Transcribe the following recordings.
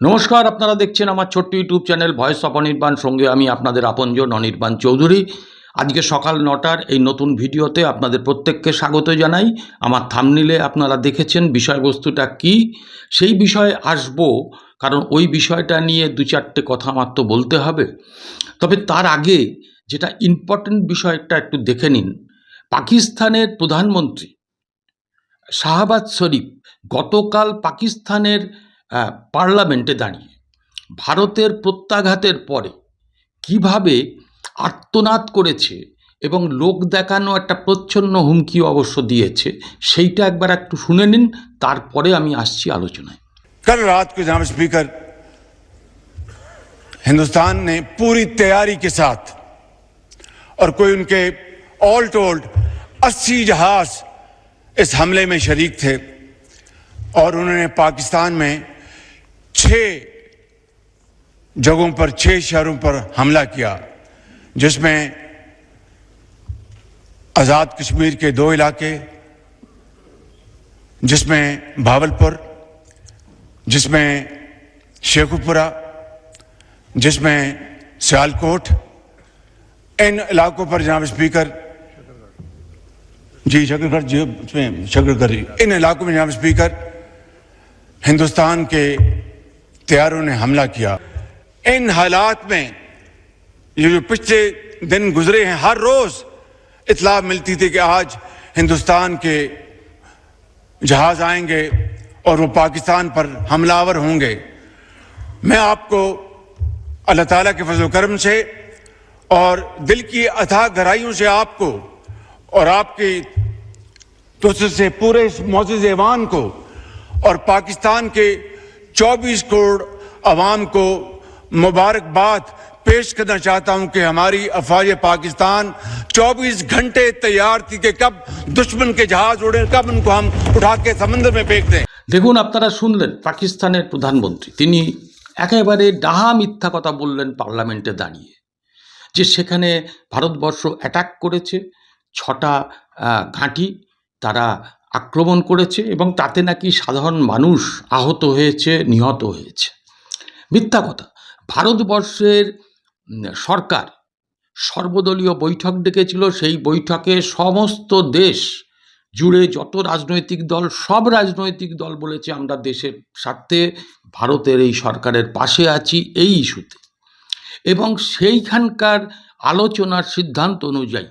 নমস্কার, আপনারা দেখছেন আমার ছোট্ট YouTube channel voice of Anirban. সঙ্গে আমি আপনাদের আপনজন অনির্বাণ চৌধুরী। আজকে সকাল নটার এই নতুন ভিডিওতে আপনাদের প্রত্যেককে স্বাগত জানাই। আমার থামনিলে আপনারা দেখেছেন বিষয়বস্তুটা কি। সেই বিষয়ে আসব, কারণ ওই বিষয়টা নিয়ে দু চারটে কথা আমার তো বলতে হবে। তবে তার আগে যেটা ইম্পর্টেন্ট বিষয়টা একটু দেখে নিন। পাকিস্তানের প্রধানমন্ত্রী শাহবাজ শরীফ গতকাল পাকিস্তানের পার্লামেন্টে দাঁড়িয়ে ভারতের প্রত্যাঘাতের পরে কিভাবে আর্তনাদ করেছে এবং লোক দেখানো একটা প্রচ্ছন্ন হুমকি অবশ্য দিয়েছে সেইটা একবার একটু শুনে নিন তারপরে আমি আসছি আলোচনায় कल रात को जनाब स्पीकर हिंदुस्तान ने पूरी तैयारी के साथ और कोई उनके ऑल टोल्ड 80 जहाज इस हमले में शरीक थे और उन्होंने पाकिस्तान में छह जगहों पर, छह शहरों पर हमला किया, जिसमें आज़ाद कश्मीर के दो इलाके, जिसमें भावलपुर जिसमें शेखुपुरा, जिसमें सियालकोट, इन इलाकों पर जनाब स्पीकर, जी शकरगढ़ जी, उसमें शकरगढ़ इन इलाकों में जनाब स्पीकर, हिंदुस्तान के ہتھیاروں نے حملہ کیا۔ ان حالات میں یہ جو پچھلے دن گزرے ہیں، ہر روز اطلاع ملتی تھی کہ آج ہندوستان کے جہاز آئیں گے اور وہ پاکستان پر حملہ آور ہوں گے۔ میں آپ کو اللہ تعالیٰ کے فضل و کرم سے اور دل کی اتھا گہرائیوں سے آپ کو اور آپ کی توسط سے پورے اس معزز ایوان کو اور پاکستان کے 24 करोड़ अवाम को मुबारकबाद पेश करना चाहता हूं कि हमारी अफवाज पाकिस्तान 24 घंटे तैयार थी कि कब दुश्मन के जहाज उड़े कब उनको हम उठा के समंदर में फेंक दें দেখুন আপনারা শুনলেন পাকিস্তানের প্রধানমন্ত্রী তিনি একেবারে ডাহা মিথ্যা কথা বললেন পার্লামেন্টে দাঁড়িয়ে যে সেখানে ভারতবর্ষ অ্যাটাক করেছে ছটা আহ, ঘাঁটি তারা আক্রমণ করেছে এবং তাতে নাকি সাধারণ মানুষ আহত হয়েছে, নিহত হয়েছে। মিথ্যা কথা, ভারতবর্ষের সরকার সর্বদলীয় বৈঠক ডেকেছিল, সেই বৈঠকে সমস্ত দেশ জুড়ে যত রাজনৈতিক দল, সব রাজনৈতিক দল বলেছে, আমরা দেশের স্বার্থে ভারতের এই সরকারের পাশে আছি এই ইস্যুতে। এবং সেইখানকার আলোচনার সিদ্ধান্ত অনুযায়ী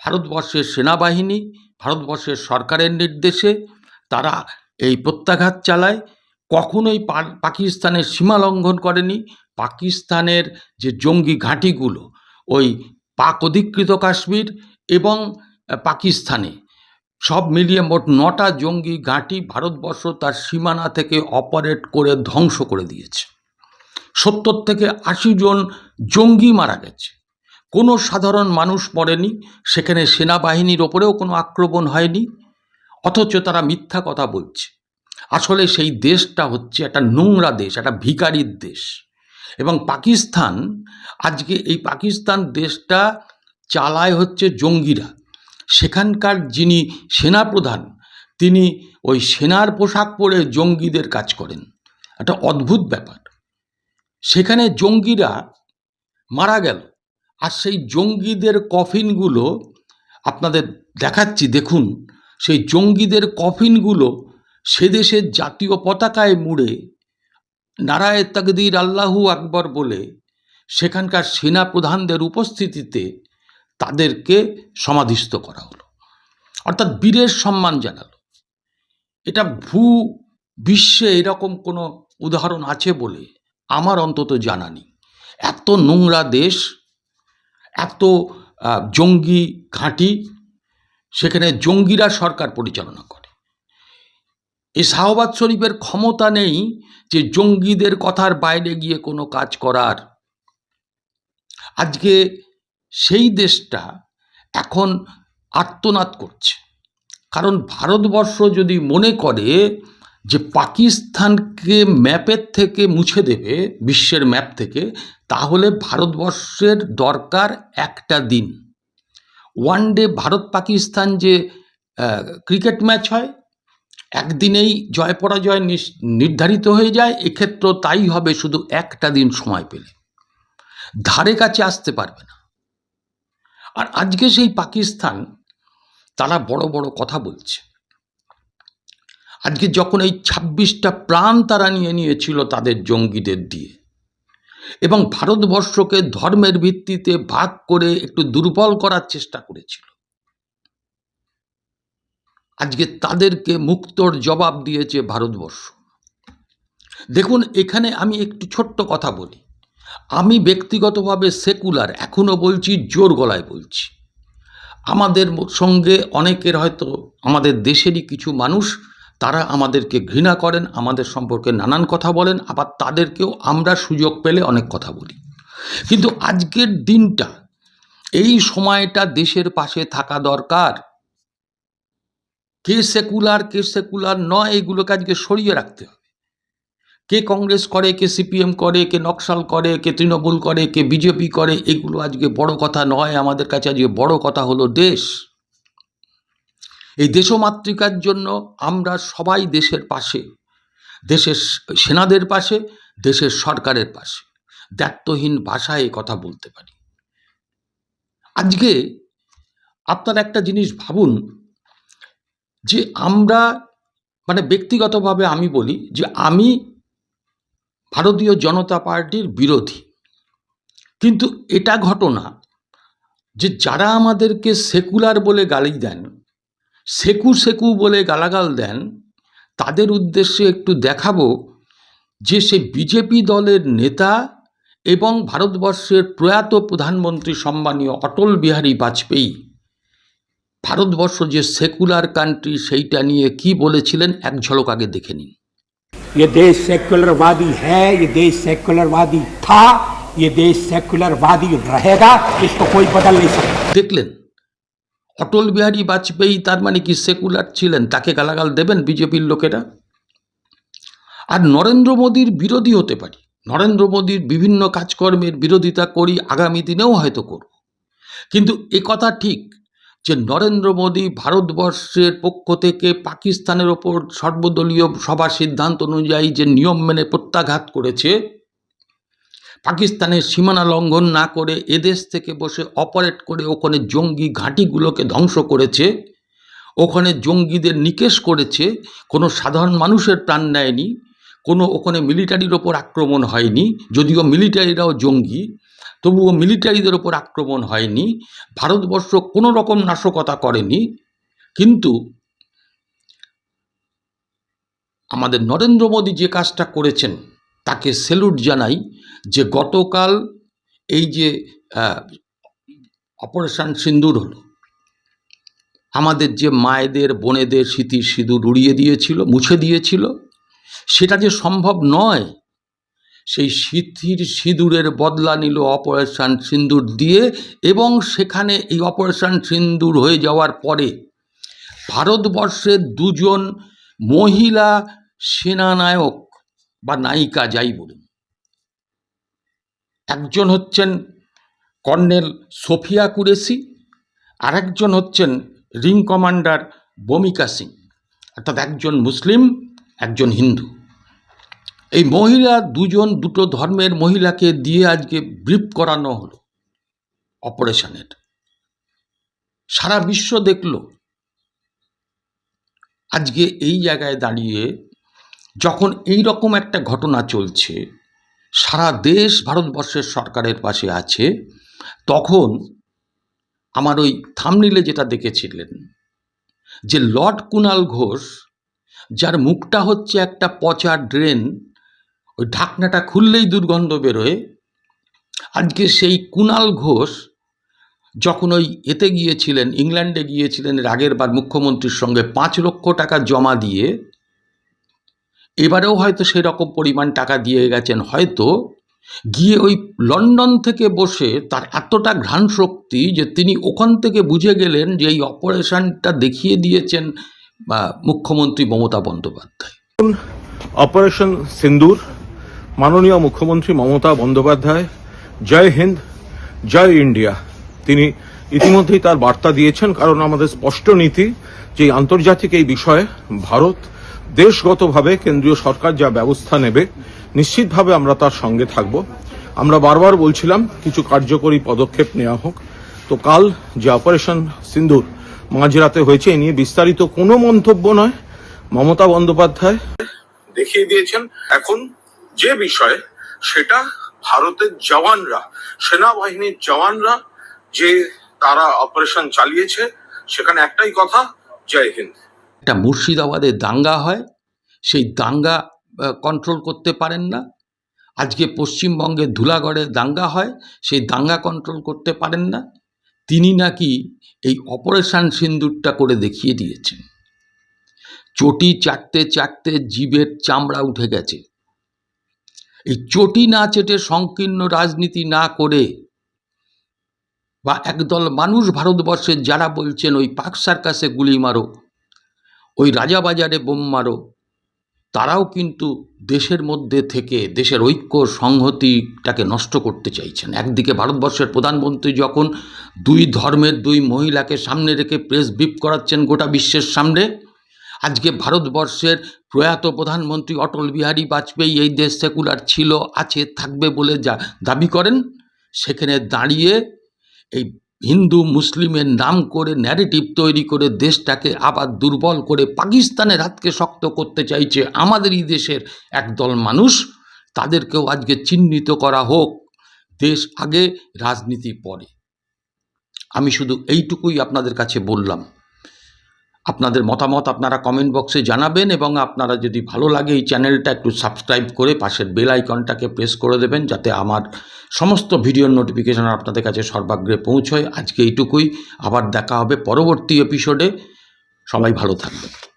ভারতবর্ষের সেনাবাহিনী ভারতবর্ষের সরকারের নির্দেশে তারা এই প্রত্যাঘাত চালায়। কখনোই পাকিস্তানের সীমা লঙ্ঘন করেনি। পাকিস্তানের যে জঙ্গি ঘাঁটিগুলো, ওই পাক অধিকৃত কাশ্মীর এবং পাকিস্তানে সব মিলিয়ে মোট নটা জঙ্গি ঘাঁটি ভারতবর্ষ তার সীমানা থেকে অপারেট করে ধ্বংস করে দিয়েছে। সত্তর থেকে আশি জন জঙ্গি মারা গেছে। কোনো সাধারণ মানুষ মরেনি, সেখানে সেনাবাহিনীর ওপরেও কোনো আক্রমণ হয়নি, অথচ তারা মিথ্যা কথা বলছে। আসলে সেই দেশটা হচ্ছে একটা নোংরা দেশ, একটা ভিকারির দেশ। এবং পাকিস্তান, আজকে এই পাকিস্তান দেশটা চালায় হচ্ছে জঙ্গিরা। সেখানকার যিনি সেনাপ্রধান, তিনি ওই সেনার পোশাক পরে জঙ্গিদের কাজ করেন। একটা অদ্ভুত ব্যাপার। সেখানে জঙ্গিরা মারা গেল। আর সেই জঙ্গিদের কফিনগুলো আপনাদের দেখাচ্ছি, দেখুন। সেই জঙ্গিদের কফিনগুলো সে দেশের জাতীয় পতাকায় মুড়ে। নারায় তাকদির আল্লাহু আকবর বলে, সেখানকার সেনা প্রধানদের উপস্থিতিতে তাদেরকে সমাধিস্থ করা হলো। অর্থাৎ বীরের সম্মান জানালো। এটা ভূ বিশ্বে এরকম কোনো উদাহরণ আছে বলে আমার অন্তত জানা নেই। এত নোংরা দেশ এত জঙ্গি ঘাঁটি সেখানে জঙ্গিরা সরকার পরিচালনা করে। এই শাহবাজ শরীফের ক্ষমতা নেই যে জঙ্গিদের কথার বাইরে গিয়ে কোনো কাজ করার। আজকে সেই দেশটা এখন আর্তনাদ করছে। কারণ ভারতবর্ষ যদি মনে করে যে পাকিস্তানকে ম্যাপের থেকে মুছে দেবে, বিশ্বের ম্যাপ থেকে, তাহলে ভারতবর্ষের দরকার একটা দিন। ওয়ান ডে ভারত পাকিস্তান যে ক্রিকেট ম্যাচ হয়, একদিনেই জয় পরাজয় নির্ধারিত হয়ে যায়, এক্ষেত্রেও তাই হবে শুধু একটা দিন সময় পেলে। ধারে কাছে আসতে পারবে না। আর আজকে সেই পাকিস্তান, তারা বড় বড় কথা বলছে। আজকে যখন এই ছাব্বিশটা প্রাণ তারা নিয়ে নিয়েছিল তাদের জঙ্গিদের দিয়ে, এবং ভারতবর্ষকে ধর্মের ভিত্তিতে ভাগ করে একটু দুর্বল করার চেষ্টা করেছিল, আজকে তাদেরকে মুক্তর জবাব দিয়েছে ভারতবর্ষ। দেখুন, এখানে আমি একটু ছোট্ট কথা বলি। আমি ব্যক্তিগতভাবে সেকুলার এখনও বলছি, জোর গলায় বলছি। আমাদের সঙ্গে অনেকের হয়তো, আমাদের দেশেরই কিছু মানুষ তারা আমাদেরকে ঘৃণা করেন, আমাদের সম্পর্কে নানান কথা বলেন, আবার তাদেরকেও আমরা সুযোগ পেলে অনেক কথা বলি। কিন্তু আজকের দিনটা, এই সময়টা দেশের পাশে থাকা দরকার। কে সেকুলার কে সেকুলার নয়, এগুলোকে আজকে সরিয়ে রাখতে হবে। কে কংগ্রেস করে, কে সিপিএম করে, কে নকশাল করে, কে তৃণমূল করে, কে বিজেপি করে, এগুলো আজকে বড় কথা নয়, আমাদের কাছে আজকে বড় কথা হলো দেশ। এই দেশমাতৃকার জন্য আমরা সবাই দেশের পাশে, দেশের সেনাদের পাশে, দেশের সরকারের পাশে। দায়িত্বহীন ভাষায় এ কথা বলতে পারি। আজকে আপনার একটা জিনিস ভাবুন, যে আমরা মানে ব্যক্তিগতভাবে আমি বলি যে আমি ভারতীয় জনতা পার্টির বিরোধী। কিন্তু এটা ঘটনা যে যারা আমাদেরকে সেকুলার বলে গালি দেন সেকু সেকু বলে গালাগাল দেন তাদের উদ্দেশ্যে একটু দেখাবো যে সে বিজেপি দলের নেতা এবং ভারতবর্ষের প্রয়াত প্রধানমন্ত্রী সম্মানীয় অটল বিহারী বাজপেয়ী ভারতবর্ষ যে সেকুলার কান্ট্রি সেইটা নিয়ে কি বলেছিলেন এক ঝলক আগে দেখে নিন ये देश सेक्युलरवादी है ये देश सेक्युलरवादी था ये देश सेक्युलरवादी रहेगा इसको कोई बदल नहीं सकता দেখলেন অটল বিহারী বাজপেয়ী তার মানে কি সেকুলার ছিলেন? তাকে গালাগাল দেবেন বিজেপির লোকেরা? আর নরেন্দ্র মোদীর বিরোধী হতে পারি। নরেন্দ্র মোদীর বিভিন্ন কাজকর্মের বিরোধিতা করি আগামী দিনেও হয়তো করব। কিন্তু এ কথা ঠিক যে নরেন্দ্র মোদী ভারতবর্ষের পক্ষ থেকে পাকিস্তানের ওপর সর্বদলীয় সভা সিদ্ধান্ত অনুযায়ী যে নিয়ম মেনে প্রত্যাঘাত করেছে পাকিস্তানের সীমানা লঙ্ঘন না করে এদেশ থেকে বসে অপারেট করে ওখানে জঙ্গি ঘাঁটিগুলোকে ধ্বংস করেছে, ওখানে জঙ্গিদের নিকেশ করেছে, কোনো সাধারণ মানুষের প্রাণ নেয়নি, কোনো ওখানে মিলিটারির ওপর আক্রমণ হয়নি, যদিও মিলিটারিরাও জঙ্গি, তবুও মিলিটারিদের ওপর আক্রমণ হয়নি, ভারতবর্ষ কোনো রকম নাশকতা করেনি। কিন্তু আমাদের নরেন্দ্র মোদী যে কাজটা করেছেন তাকে সেলুট জানাই যে গতকাল এই যে অপারেশন সিন্দুর হলো। আমাদের যে মায়েদের, বোনেদের স্মৃতির সিঁদুর উড়িয়ে দিয়েছিল, মুছে দিয়েছিল, সেটা যে সম্ভব নয়, সেই স্মৃতির সিঁদুরের বদলা নিল অপারেশন সিন্দুর দিয়ে এবং সেখানে এই অপারেশন সিন্দুর হয়ে যাওয়ার পরে ভারতবর্ষের দুজন মহিলা সেনানায়ক বা নায়িকা যাই বলুন। একজন হচ্ছেন কর্নেল সোফিয়া কুরেশি, আরেকজন হচ্ছেন রিং কমান্ডার বমিকা সিং। অর্থাৎ একজন মুসলিম, একজন হিন্দু। এই মহিলা দুজন, দুটো ধর্মের মহিলাকে দিয়ে আজকে ব্রিফ করানো হলো অপারেশনের। সারা বিশ্ব দেখল, আজকে এই জায়গায় দাঁড়িয়ে যখন এই রকম একটা ঘটনা চলছে, সারা দেশ ভারতবর্ষের সরকারের পাশে আছে, তখন আমার ওই থামনিলে যেটা দেখেছিলেন, যে লর্ড কুনাল ঘোষ, যার মুখটা হচ্ছে একটা পচা ড্রেন, ওই ঢাকনাটা খুললেই দুর্গন্ধ বেরোয়। আজকে সেই কুনাল ঘোষ যখন ওই এতে গিয়েছিলেন, ইংল্যান্ডে গিয়েছিলেন, এর আগের বার মুখ্যমন্ত্রীর সঙ্গে পাঁচ লক্ষ টাকা জমা দিয়ে এবারেও হয়তো সেই রকম পরিমাণ টাকা দিয়ে গেছেন, হয়তো। গিয়ে ওই লন্ডন থেকে বসে তার এতটা ঘ্রাণ শক্তি যে তিনি ওখান থেকে বুঝে গেলেন যে এই অপারেশনটা দেখিয়ে দিয়েছেন মুখ্যমন্ত্রী মমতা বন্দ্যোপাধ্যায়। অপারেশন সিন্দুর, মাননীয় মুখ্যমন্ত্রী মমতা বন্দ্যোপাধ্যায়, জয় হিন্দ, জয় ইন্ডিয়া। তিনি ইতিমধ্যেই তার বার্তা দিয়েছেন, কারণ আমাদের স্পষ্ট নীতি যে আন্তর্জাতিক এই বিষয়ে ভারত দেশগতভাবে কেন্দ্রীয় সরকার যা ব্যবস্থা নেবে, নিশ্চিতভাবে আমরা তার সঙ্গে থাকব। আমরা বারবার বলছিলাম, কিছু কার্যকরী পদক্ষেপ নেওয়া হোক। তো কাল যে অপারেশন সিন্ধুর মাঝরাতে হয়েছে, এ নিয়ে বিস্তারিত কোনো মন্তব্য নয়। মমতা বন্দ্যোপাধ্যায় দেখিয়ে দিয়েছেন, এখন যে বিষয়ে সেটা ভারতের জওয়ানরা, সেনাবাহিনীর জওয়ানরা যে তারা অপারেশন চালিয়েছে, সেখানে একটাই কথা, জয় হিন্দ। একটা মুর্শিদাবাদে দাঙ্গা হয়, সেই দাঙ্গা কন্ট্রোল করতে পারেন না। আজকে পশ্চিমবঙ্গে ধুলাগড়ে দাঙ্গা হয়, সেই দাঙ্গা কন্ট্রোল করতে পারেন না। তিনি নাকি এই অপারেশন সিন্দুরটা করে দেখিয়ে দিয়েছেন। চটি চাটতে চাটতে জীবের চামড়া উঠে গেছে। এই চটি না চেটে সংকীর্ণ রাজনীতি না করে বা একদল মানুষ ভারতবর্ষের যারা বলছেন, ওই পাক সার্কাসে গুলি মারো ওই রাজাবাজারে বোম মারো। তারাও কিন্তু দেশের মধ্যে থেকে, দেশের ঐক্য, সংহতিটাকে নষ্ট করতে চাইছেন। একদিকে ভারতবর্ষের প্রধানমন্ত্রী যখন দুই ধর্মের দুই মহিলাকে সামনে রেখে প্রেস বিপ করাচ্ছেন গোটা বিশ্বের সামনে, আজকে ভারতবর্ষের প্রয়াত প্রধানমন্ত্রী অটল বিহারী বাজপেয়ী এই দেশ সেকুলার ছিল, আছে, থাকবে বলে যা দাবি করেন, সেখানে দাঁড়িয়ে এই হিন্দু মুসলিমের নাম করে ন্যারেটিভ তৈরি করে দেশটাকে আবার দুর্বল করে পাকিস্তানের হাতকে শক্ত করতে চাইছে আমাদেরই দেশের একদল মানুষ, তাদেরকেও আজকে চিহ্নিত করা হোক দেশ আগে, রাজনীতি পরে। আমি শুধু এইটুকুই আপনাদের কাছে বললাম। আপনাদের মতামত আপনারা কমেন্ট বক্সে জানাবেন এবং আপনারা যদি ভালো লাগে এই চ্যানেলটা একটু সাবস্ক্রাইব করে পাশের বেল আইকনটাকে প্রেস করে দেবেন যাতে আমার সমস্ত ভিডিওর নোটিফিকেশন আপনাদের কাছে সর্বাগ্রে পৌঁছয়। আজকে এইটুকুই। আবার দেখা হবে পরবর্তী এপিসোডে সবাই ভালো থাকবেন।